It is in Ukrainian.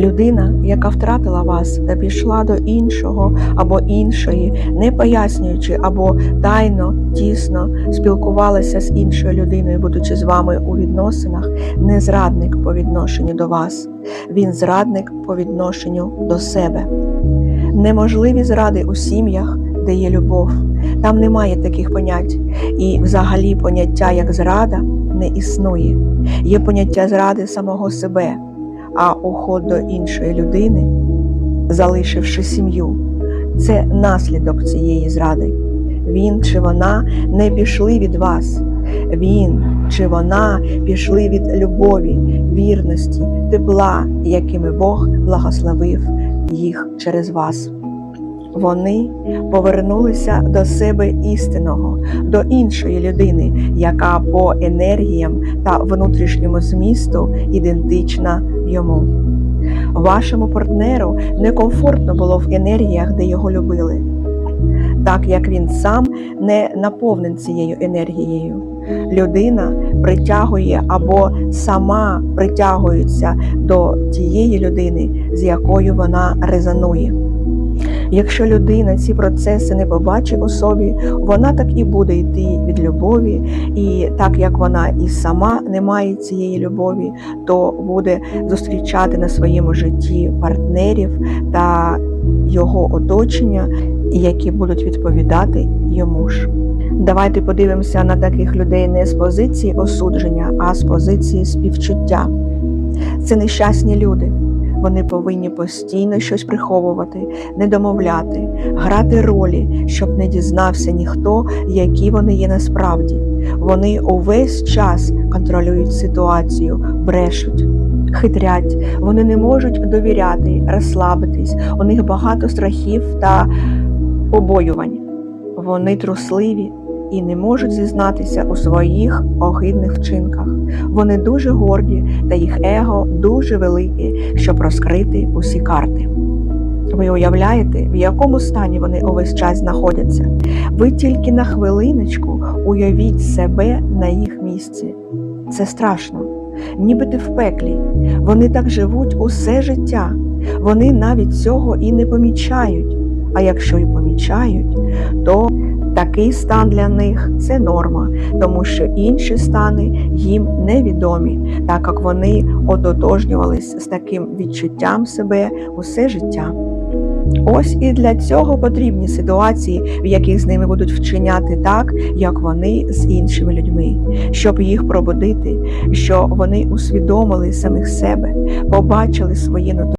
Людина, яка втратила вас та пішла до іншого або іншої, не пояснюючи або тайно, тісно спілкувалася з іншою людиною, будучи з вами у відносинах, не зрадник по відношенню до вас, він зрадник по відношенню до себе. Неможливі зради у сім'ях, де є любов. Там немає таких понять, і взагалі поняття як зрада не існує. Є поняття зради самого себе, а уход до іншої людини, залишивши сім'ю, це наслідок цієї зради. Він чи вона не пішли від вас. Він чи вона пішли від любові, вірності, тепла, якими Бог благословив їх через вас. Вони повернулися до себе істинного, до іншої людини, яка по енергіям та внутрішньому змісту ідентична йому. Вашому партнеру некомфортно було в енергіях, де його любили, так як він сам не наповнен цією енергією. Людина притягує або сама притягується до тієї людини, з якою вона резонує. Якщо людина ці процеси не побачить у собі, вона так і буде йти від любові, і так як вона і сама не має цієї любові, то буде зустрічати на своєму житті партнерів та його оточення, які будуть відповідати йому ж. Давайте подивимося на таких людей не з позиції осудження, а з позиції співчуття. Це нещасні люди. Вони повинні постійно щось приховувати, не домовляти, грати ролі, щоб не дізнався ніхто, які вони є насправді. Вони увесь час контролюють ситуацію, брешуть, хитрять, вони не можуть довіряти, розслабитись. У них багато страхів та побоювань. Вони трусливі і не можуть зізнатися у своїх огидних вчинках. Вони дуже горді, та їх его дуже велике, щоб розкрити усі карти. Ви уявляєте, в якому стані вони увесь час знаходяться? Ви тільки на хвилиночку уявіть себе на їх місці. Це страшно, ніби ти в пеклі. Вони так живуть усе життя. Вони навіть цього і не помічають. А якщо і помічають, то такий стан для них це норма, тому що інші стани їм невідомі, так як вони ототожнювались з таким відчуттям себе усе життя. Ось і для цього потрібні ситуації, в яких з ними будуть вчиняти так, як вони з іншими людьми, щоб їх пробудити, що вони усвідомили самих себе, побачили своє нутро